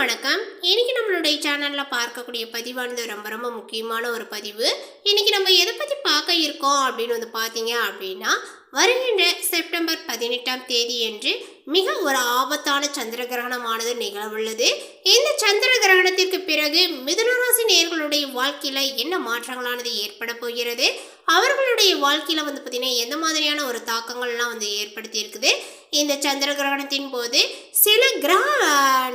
வணக்கம். இன்னைக்கு நம்மளுடைய சேனலில் பார்க்கக்கூடிய பதிவானது ரொம்ப ரொம்ப முக்கியமான ஒரு பதிவு. இன்னைக்கு நம்ம எதை பற்றி பார்க்க இருக்கோம் அப்படின்னு வந்து பார்த்தீங்க அப்படின்னா வருகின்ற செப்டம்பர் பதினெட்டாம் தேதி என்று மிக ஒரு ஆபத்தான சந்திர கிரகணமானது நிகழவுள்ளது. இந்த சந்திர கிரகணத்திற்கு பிறகு மிதுனராசி நேர்களுடைய வாழ்க்கையில் என்ன மாற்றங்களானது ஏற்பட போகிறது? அவர்களுடைய வாழ்க்கையில் வந்து பார்த்தீங்கன்னா எந்த மாதிரியான ஒரு தாக்கங்கள்லாம் வந்து ஏற்படுத்தி இருக்குது இந்த சந்திர கிரகணத்தின் போது சில கிரக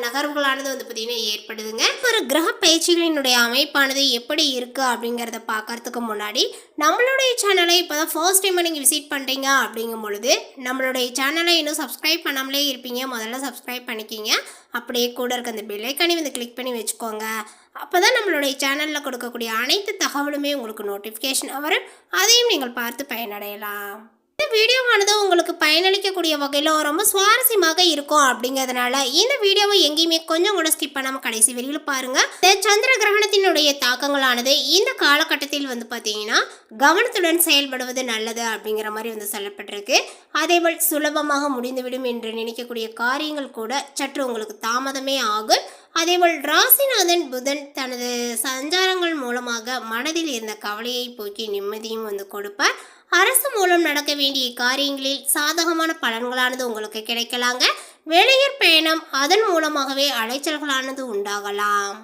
நகர்வுகளானது வந்து பார்த்திங்கன்னா ஏற்படுதுங்க. ஒரு கிரக பயிற்சிகளினுடைய அமைப்பானது எப்படி இருக்குது அப்படிங்கிறத பார்க்கறதுக்கு முன்னாடி நம்மளுடைய சேனலை இப்போ தான் ஃபர்ஸ்ட் டைம் நீங்கள் விசிட் பண்ணுறீங்க அப்படிங்கும் பொழுது நம்மளுடைய சேனலை இன்னும் சப்ஸ்கிரைப் பண்ணாமலே இருப்பீங்க. முதல்ல சப்ஸ்கிரைப் பண்ணிக்கிங்க. அப்படியே கூட இருக்க அந்த பெல்லைக்கானி வந்து கிளிக் பண்ணி வச்சுக்கோங்க. அப்போ தான் நம்மளுடைய சேனலில் கொடுக்கக்கூடிய அனைத்து தகவலுமே உங்களுக்கு நோட்டிஃபிகேஷன் வரும். அதையும் நீங்கள் பார்த்து பயனடையலாம். இந்த வீடியோவானது உங்களுக்கு பயனளிக்கக்கூடிய வகையில் ரொம்ப சுவாரஸ்யமாக இருக்கும் அப்படிங்கிறதுனால இந்த வீடியோவை எங்கேயுமே கொஞ்சம் கூட ஸ்கிப் பண்ணாமல் கடைசி வரையில் பாருங்க. இந்த சந்திர கிரகணத்தினுடைய தாக்கங்களானது இந்த காலகட்டத்தில் வந்து பார்த்தீங்கன்னா கவனத்துடன் செயல்படுவது நல்லது அப்படிங்கிற மாதிரி வந்து சொல்லப்பட்டிருக்கு. அதேபோல் சுலபமாக முடிந்துவிடும் என்று நினைக்கக்கூடிய காரியங்கள் கூட சற்று உங்களுக்கு தாமதமே ஆகும். அதேபோல் ராசிநாதன் புதன் தனது சஞ்சாரங்கள் மூலமாக மனதில் இருந்த கவலையை போக்கி நிம்மதியும் வந்து கொடுப்பார். அரசு மூலம் நடக்க வேண்டிய காரியங்களில் சாதகமான பலன்களானது உங்களுக்கு கிடைக்கலாங்க. வெளியூர் பயணம் அதன் மூலமாகவே அலைச்சல்களானது உண்டாகலாம்.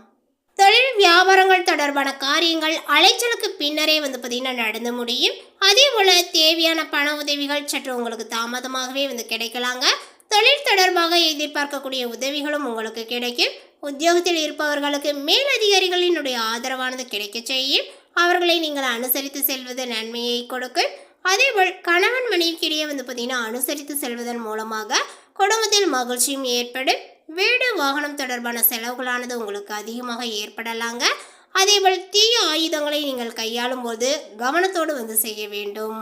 தொழில் வியாபாரங்கள் தொடர்பான காரியங்கள் அலைச்சலுக்கு பின்னரே வந்து பார்த்தீங்கன்னா நடந்து முடியும். அதே போல் தேவையான பண உதவிகள் சற்று உங்களுக்கு தாமதமாகவே வந்து கிடைக்கலாங்க. தொழில் தொடர்பாக எதிர்பார்க்கக்கூடிய உதவிகளும் உங்களுக்கு கிடைக்கும். உத்தியோகத்தில் இருப்பவர்களுக்கு மேலதிகாரிகளினுடைய ஆதரவானது கிடைக்க செய்யும். அவர்களை நீங்கள் அனுசரித்து செல்வது நன்மையை கொடுக்கும். அதேபோல் கணவன் மனைவிக்கிடையே வந்து பார்த்தீங்கன்னா அனுசரித்து செல்வதன் மூலமாக குடும்பத்தில் மகிழ்ச்சியும் ஏற்படும். வீடு வாகனம் தொடர்பான செலவுகளானது உங்களுக்கு அதிகமாக ஏற்படலாங்க. அதேபோல் தீய ஆயுதங்களை நீங்கள் கையாளும் போது கவனத்தோடு வந்து செய்ய வேண்டும்.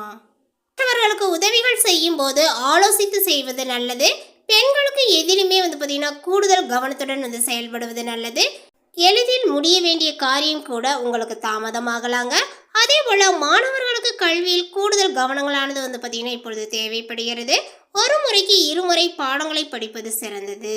மற்றவர்களுக்கு உதவிகள் செய்யும் போது ஆலோசித்து செய்வது நல்லது. பெண்களுக்கு எதிலுமே வந்து பார்த்தீங்கன்னா கூடுதல் கவனத்துடன் வந்து செயல்படுவது நல்லது. எளிதில் முடிய வேண்டிய காரியம் கூட உங்களுக்கு தாமதமாகலாங்க. அதே போல் மாணவர்களுக்கு கல்வியில் கூடுதல் கவனங்களானது வந்து பார்த்தீங்கன்னா இப்பொழுது தேவைப்படுகிறது. ஒரு முறைக்கு இருமுறை பாடங்களை படிப்பது சிறந்தது.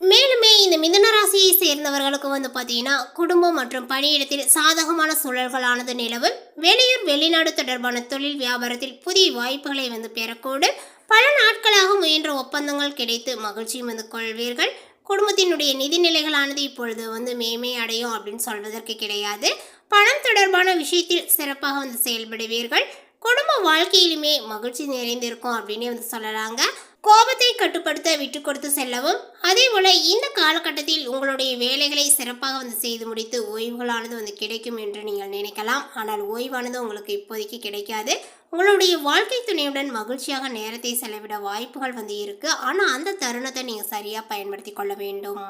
மேலுமே இந்த மிதன ராசியை சேர்ந்தவர்களுக்கு வந்து பார்த்தீங்கன்னா குடும்பம் மற்றும் பணியிடத்தில் சாதகமான சூழல்களானது நிலவும். வெளியூர் வெளிநாடு தொடர்பான தொழில் வியாபாரத்தில் புதிய வாய்ப்புகளை வந்து பெறக்கூடும். பல நாட்களாக முயன்ற ஒப்பந்தங்கள் கிடைத்து மகிழ்ச்சியும் வந்து கொள்வீர்கள். குடும்பத்தினுடைய நிதிநிலைகளானது இப்பொழுது வந்து மேமே அடையும் அப்படின்னு சொல்வதற்கு கிடையாது. பணம் தொடர்பான விஷயத்தில் சிறப்பாக வந்து செயல்படுவீர்கள். குடும்ப வாழ்க்கையிலுமே மகிழ்ச்சி நிறைந்திருக்கும் அப்படின்னு வந்து சொல்லலாங்க. கோபத்தை கட்டுப்படுத்த விட்டு கொடுத்து செல்லவும் அதே போல இந்த காலகட்டத்தில் உங்களுடைய வேலைகளை சிறப்பாக வந்து செய்து முடித்து ஓய்வுகளானது வந்து கிடைக்கும் என்று நீங்கள் நினைக்கலாம். ஆனால் ஓய்வானது உங்களுக்கு இப்போதைக்கு கிடைக்காது. உங்களுடைய வாழ்க்கை துணையுடன் மகிழ்ச்சியாக நேரத்தை செலவிட வாய்ப்புகள் வந்து இருக்கு. ஆனால் அந்த தருணத்தை நீங்கள் சரியாக பயன்படுத்தி கொள்ள வேண்டும்.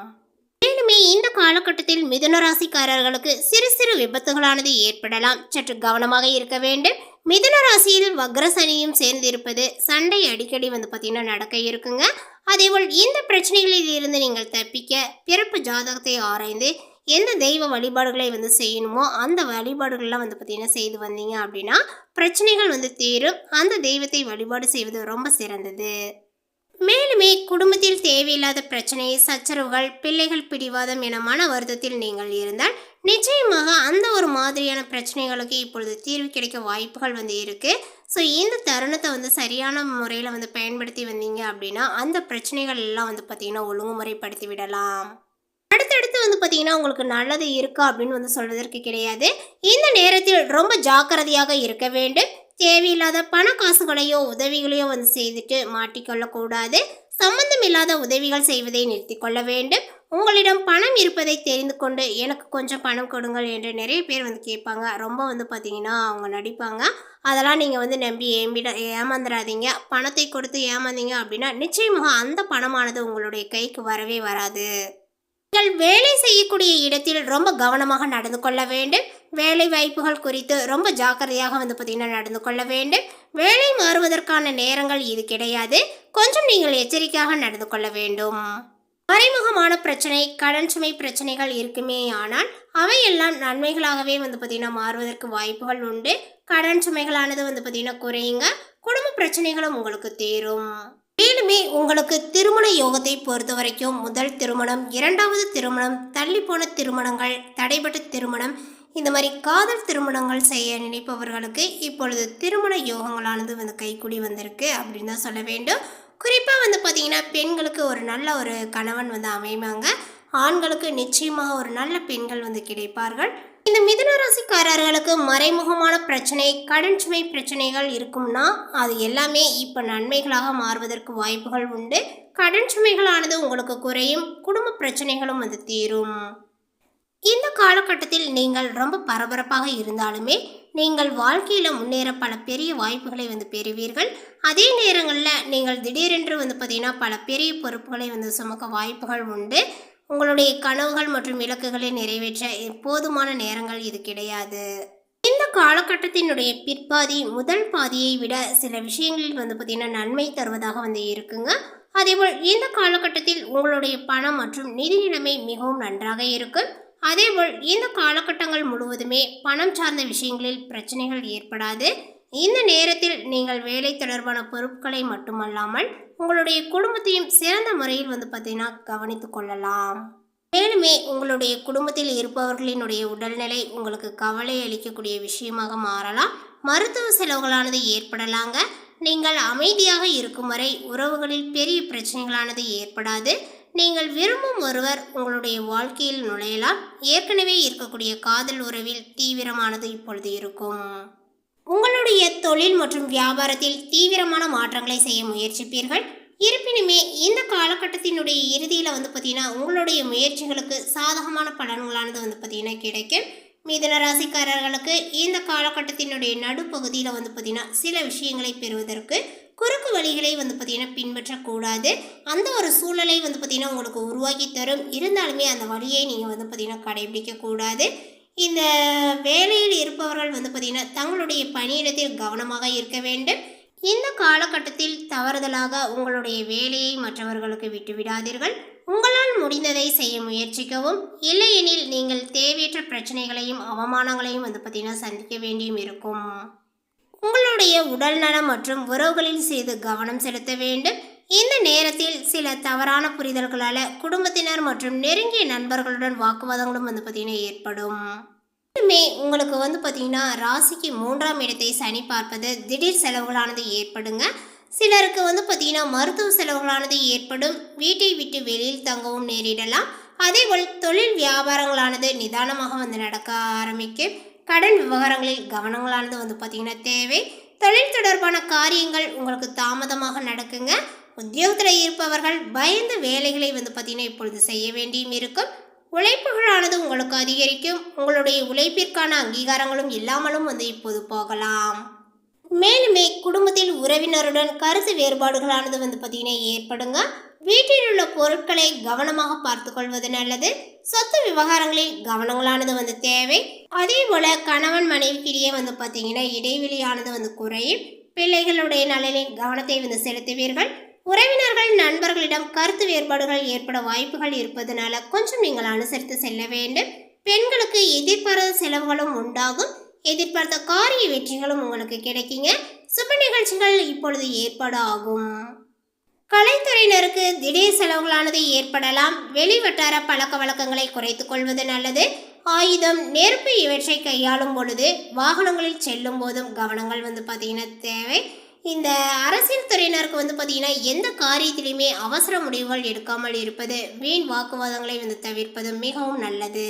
மேலுமே இந்த காலகட்டத்தில் மிதுன ராசிக்காரர்களுக்கு சிறு சிறு விபத்துகளானது ஏற்படலாம். சற்று கவனமாக இருக்க வேண்டும். மிதுன ராசியில் வக்ரசனியும் சேர்ந்திருப்பது சண்டை அடிக்கடி வந்து பார்த்தீங்கன்னா நடக்க இருக்குங்க. அதேபோல் இந்த பிரச்சனைகளில் இருந்து நீங்கள் தப்பிக்க பிறப்பு ஜாதகத்தை ஆராய்ந்து எந்த தெய்வ வழிபாடுகளை வந்து செய்யணுமோ அந்த வழிபாடுகள்லாம் வந்து பார்த்தீங்கன்னா செய்து வந்தீங்க அப்படின்னா பிரச்சனைகள் வந்து தீரும். அந்த தெய்வத்தை வழிபாடு செய்வது ரொம்ப சிறந்தது. மேலுமே குடும்பத்தில் தேவையில்லாத பிரச்சனை சச்சரவுகள் பிள்ளைகள் பிடிவாதம் என மன வருத்தத்தில் நீங்கள் இருந்தால் நிச்சயமாக அந்த ஒரு மாதிரியான பிரச்சனைகளுக்கு இப்பொழுது தீர்வு கிடைக்க வாய்ப்புகள் வந்து இருக்கு. ஸோ இந்த தருணத்தை வந்து சரியான முறையில் வந்து பயன்படுத்தி வந்தீங்க அப்படின்னா அந்த பிரச்சனைகள் எல்லாம் வந்து பார்த்திங்கன்னா ஒழுங்குமுறைப்படுத்தி விடலாம். அடுத்தடுத்து வந்து பார்த்திங்கன்னா உங்களுக்கு நல்லது இருக்கா அப்படின்னு வந்து சொல்வதற்கு கிடையாது. இந்த நேரத்தில் ரொம்ப ஜாக்கிரதையாக இருக்க வேண்டும். தேவையில்லாத பண காசுகளையோ உதவிகளையோ வந்து செய்துட்டு மாட்டிக்கொள்ளக்கூடாது. சம்பந்தமில்லாத உதவிகள் செய்வதை நிறுத்தி கொள்ள வேண்டும். உங்களிடம் பணம் இருப்பதை தெரிந்து கொண்டு எனக்கு கொஞ்சம் பணம் கொடுங்கள் என்று நிறைய பேர் வந்து கேட்பாங்க. ரொம்ப வந்து பார்த்தீங்கன்னா அவங்க நடிப்பாங்க. அதெல்லாம் நீங்கள் வந்து நம்பி ஏம்பிட ஏமாந்துடாதீங்க பணத்தை கொடுத்து ஏமாந்தீங்க அப்படின்னா நிச்சயமாக அந்த பணமானது உங்களுடைய கைக்கு வரவே வராது. நீங்கள் வேலை செய்யக்கூடிய இடத்தில் ரொம்ப கவனமாக நடந்து கொள்ள வேண்டும். வேலை வாய்ப்புகள் குறித்து ரொம்ப ஜாக்கிரதையாக வந்து பார்த்திங்கன்னா நடந்து கொள்ள வேண்டும். வேலை மாறுவதற்கான நேரங்கள் இது கிடையாது. கொஞ்சம் நீங்கள் எச்சரிக்கையாக நடந்து கொள்ள வேண்டும். மறைமுகமான பிரச்சனை கடன் சுமை பிரச்சனைகள் இருக்குமே ஆனால் அவையெல்லாம் நன்மைகளாகவே வந்து பார்த்திங்கன்னா மாறுவதற்கு வாய்ப்புகள் உண்டு. கடன் சுமைகளானது வந்து பார்த்திங்கன்னா குறையுங்க. குடும்ப பிரச்சனைகளும் உங்களுக்கு தீரும். மேலுமே உங்களுக்கு திருமண யோகத்தை பொறுத்த வரைக்கும் முதல் திருமணம் இரண்டாவது திருமணம் தள்ளி போன திருமணங்கள் தடைப்பட்ட திருமணம் இந்த மாதிரி காதல் திருமணங்கள் செய்ய நினைப்பவர்களுக்கு இப்பொழுது திருமண யோகங்களானது வந்து கைக்கூடி வந்திருக்கு அப்படின்னு தான் சொல்ல வேண்டும். குறிப்பாக வந்து பார்த்திங்கன்னா பெண்களுக்கு ஒரு நல்ல ஒரு கணவன் வந்து அமைவாங்க ஆண்களுக்கு நிச்சயமாக ஒரு நல்ல பெண்கள் வந்து கிடைப்பார்கள். இந்த மிதுன ராசிக்காரர்களுக்கு மறைமுகமான பிரச்சனை கடன் சுமை பிரச்சனைகள் இருக்கும்னா அது எல்லாமே இப்போ நன்மைகளாக மாறுவதற்கு வாய்ப்புகள் உண்டு. கடன் சுமைகளானது உங்களுக்கு குறையும் குடும்ப பிரச்சனைகளும் வந்து தீரும். இந்த காலகட்டத்தில் நீங்கள் ரொம்ப பரபரப்பாக இருந்தாலுமே நீங்கள் வாழ்க்கையில் முன்னேற பல பெரிய வாய்ப்புகளை வந்து பெறுவீர்கள். அதே நேரங்களில் நீங்கள் திடீரென்று வந்து பார்த்தீங்கன்னா பல பெரிய பொறுப்புகளை வந்து சுமக்க வாய்ப்புகள் உண்டு. உங்களுடைய கனவுகள் மற்றும் இலக்குகளை நிறைவேற்ற போதுமான நேரங்கள் இது கிடையாது. இந்த காலகட்டத்தினுடைய பிற்பாதி முதல் பாதியை விட சில விஷயங்களில் வந்து பார்த்திங்கன்னா நன்மை தருவதாக வந்து இருக்குங்க. அதேபோல் இந்த காலகட்டத்தில் உங்களுடைய பணம் மற்றும் நிதி நிலைமை மிகவும் நன்றாக இருக்கும் அதேபோல் இந்த காலகட்டங்கள் முழுவதுமே பணம் சார்ந்த விஷயங்களில் பிரச்சனைகள் ஏற்படாது. இந்த நேரத்தில் நீங்கள் வேலை தொடர்பான பொறுப்புகளை மட்டுமல்லாமல் உங்களுடைய குடும்பத்தையும் சிறந்த முறையில் வந்து பார்த்தீங்கன்னா கவனித்து கொள்ளலாம். மேலுமே உங்களுடைய குடும்பத்தில் இருப்பவர்களினுடைய உடல்நிலை உங்களுக்கு கவலை அளிக்கக்கூடிய விஷயமாக மாறலாம். மருத்துவ செலவுகளானது ஏற்படலாங்க. நீங்கள் அமைதியாக இருக்கும் வரை உறவுகளில் பெரிய பிரச்சனைகளானது ஏற்படாது. நீங்கள் விரும்பும் ஒருவர் உங்களுடைய வாழ்க்கையில் நுழையலாம். ஏற்கனவே இருக்கக்கூடிய காதல் உறவில் தீவிரமானது இப்பொழுது இருக்கும். உங்களுடைய தொழில் மற்றும் வியாபாரத்தில் தீவிரமான மாற்றங்களை செய்ய முயற்சிப்பீர்கள். இருப்பினுமே இந்த காலகட்டத்தினுடைய இறுதியில் வந்து பார்த்தீங்கன்னா உங்களுடைய முயற்சிகளுக்கு சாதகமான பலன்களானது வந்து பார்த்தீங்கன்னா கிடைக்கும். மிதன ராசிக்காரர்களுக்கு இந்த காலகட்டத்தினுடைய நடுப்பகுதியில் வந்து பார்த்தீங்கன்னா சில விஷயங்களை பெறுவதற்கு குறுக்கு வழிகளை வந்து பார்த்தீங்கன்னா பின்பற்றக்கூடாது. அந்த ஒரு சூழலை வந்து பார்த்திங்கன்னா உங்களுக்கு உருவாக்கி தரும். இருந்தாலுமே அந்த வழியை நீங்கள் வந்து பார்த்தீங்கன்னா கடைபிடிக்கக்கூடாது. இந்த வேலையில் இருப்பவர்கள் வந்து பார்த்திங்கன்னா தங்களுடைய பணியிடத்தில் கவனமாக இருக்க வேண்டும். இந்த காலகட்டத்தில் தவறுதலாக உங்களுடைய வேலையை மற்றவர்களுக்கு விட்டுவிடாதீர்கள் உங்களால் முடிந்ததை செய்ய முயற்சிக்கவும். இல்லையெனில் நீங்கள் தேவையற்ற பிரச்சனைகளையும் அவமானங்களையும் வந்து பார்த்திங்கன்னா சந்திக்க வேண்டியும் இருக்கும். உங்களுடைய உடல்நலம் மற்றும் உறவுகளில் செய்து கவனம் செலுத்த வேண்டும். இந்த நேரத்தில் சில தவறான புரிதல்களால் குடும்பத்தினர் மற்றும் நெருங்கிய நண்பர்களுடன் வாக்குவாதங்களும் வந்து பார்த்திங்கன்னா ஏற்படும். மே உங்களுக்கு வந்து பார்த்திங்கன்னா ராசிக்கு மூன்றாம் இடத்தை சனி பார்ப்பது திடீர் செலவுகளானது ஏற்படுங்க. சிலருக்கு வந்து பார்த்திங்கன்னா மருத்துவ செலவுகளானது ஏற்படும். வீட்டை விட்டு வெளியில் தங்கவும் நேரிடலாம். அதேபோல் தொழில் வியாபாரங்களானது நிதானமாக வந்து நடக்க ஆரம்பிக்கும். கடன் விவகாரங்களில் கவனங்களானது வந்து பார்த்திங்கன்னா தேவை. தொழில் தொடர்பான காரியங்கள் உங்களுக்கு தாமதமாக நடக்குங்க. உத்தியோகத்தில் இருப்பவர்கள் பயந்த வேலைகளை வந்து பார்த்திங்கன்னா இப்பொழுது செய்ய வேண்டியும் இருக்கும். உழைப்புகளானது உங்களுக்கு அதிகரிக்கும். உங்களுடைய உழைப்பிற்கான அங்கீகாரங்களும் இல்லாமலும் வந்து இப்போது போகலாம். மேலுமே குடும்பத்தில் உறவினருடன் கருத்து வேறுபாடுகளானது வந்து பார்த்தீங்கன்னா ஏற்படுங்க. வீட்டில் உள்ள பொருட்களை கவனமாக பார்த்து கொள்வது நல்லது. சொத்து விவகாரங்களில் கவனங்களானது வந்து தேவை. அதே போல கணவன் மனைவிக்கிடையே வந்து பார்த்தீங்கன்னா இடைவெளியானது வந்து குறையும். பிள்ளைகளுடைய நலனில் கவனத்தை வந்து செலுத்துவீர்கள். உறவினர்கள் நண்பர்களிடம் கருத்து வேறுபாடுகள் ஏற்பட வாய்ப்புகள் இருப்பதனால கொஞ்சம் நீங்கள் அனுசரித்து செல்ல வேண்டும். பெண்களுக்கு எதிர்பாராத செலவுகளும் உண்டாகும். எதிர்பார்த்த காரிய வெற்றிகளும் உங்களுக்கு கிடைக்குங்க. சுப நிகழ்ச்சிகள் இப்பொழுது ஏற்பாடு ஆகும். கலைத்துறையினருக்கு திடீர் செலவுகளானது ஏற்படலாம். வெளிவட்டார பழக்க வழக்கங்களை குறைத்துக் கொள்வது நல்லது. ஆயுதம் நெருப்பு இவற்றை கையாளும் பொழுது வாகனங்களில் செல்லும் போதும் கவனங்கள் வந்து பார்த்தீங்கன்னா தேவை. இந்த அரசியல் துறையினருக்கு வந்து பார்த்தீங்கன்னா எந்த காரியத்திலையுமே அவசர முடிவுகள் எடுக்காமல் இருப்பது வீண் வாக்குவாதங்களை வந்து தவிர்ப்பது மிகவும் நல்லது.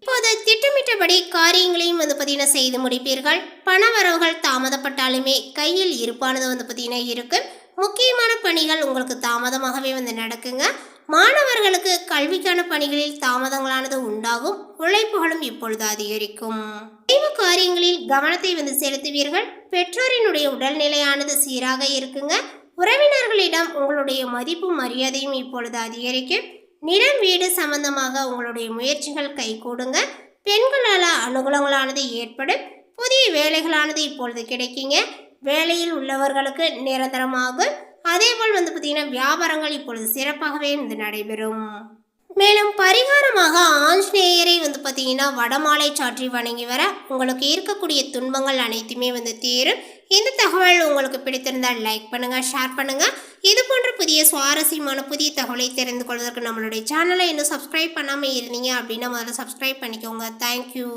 இப்போது திட்டமிட்டபடி காரியங்களையும் வந்து பார்த்தீங்கன்னா செய்து முடிப்பீர்கள். பண வரவுகள் தாமதப்பட்டாலுமே கையில் இருப்பானது வந்து பார்த்தீங்கன்னா இருக்கும் முக்கியமான பணிகள் உங்களுக்கு தாமதமாகவே வந்து நடக்குங்க. மாணவர்களுக்கு கல்விக்கான பணிகளில் தாமதங்களானது உண்டாகும். உழைப்புகளும் இப்பொழுது அதிகரிக்கும். தெய்வ காரியங்களில் கவனத்தை வந்து செலுத்துவீர்கள். பெற்றோரினுடைய உடல்நிலையானது சீராக இருக்குங்க. உறவினர்களிடம் உங்களுடைய மதிப்பும் மரியாதையும் இப்பொழுது அதிகரிக்கும் நிலம் வீடு சம்பந்தமாக உங்களுடைய முயற்சிகள் கைகூடுங்க. பெண்களால் அனுகூலங்களானது ஏற்படும். புதிய வேலைகளானது இப்பொழுது கிடைக்குங்க. வேலையில் உள்ளவர்களுக்கு நிரந்தரமாகும். அதேபோல் வந்து பார்த்திங்கன்னா வியாபாரங்கள் இப்பொழுது சிறப்பாகவே வந்து நடைபெறும். மேலும் பரிகாரமாக ஆஞ்சநேயரை வந்து பார்த்தீங்கன்னா வடமாலை சாற்றி வணங்கி வர உங்களுக்கு இருக்கக்கூடிய துன்பங்கள் அனைத்துமே வந்து தீரும். இந்த தகவல் உங்களுக்கு பிடித்திருந்தால் லைக் பண்ணுங்கள் ஷேர் பண்ணுங்கள் இது போன்ற புதிய சுவாரஸ்யமான புதிய தகவலை தெரிந்து கொள்வதற்கு நம்மளுடைய சேனலை இன்னும் சப்ஸ்கிரைப் பண்ணாமல் இருந்தீங்க அப்படின்னா முதல்ல சப்ஸ்கிரைப் பண்ணிக்கோங்க. தேங்க்யூ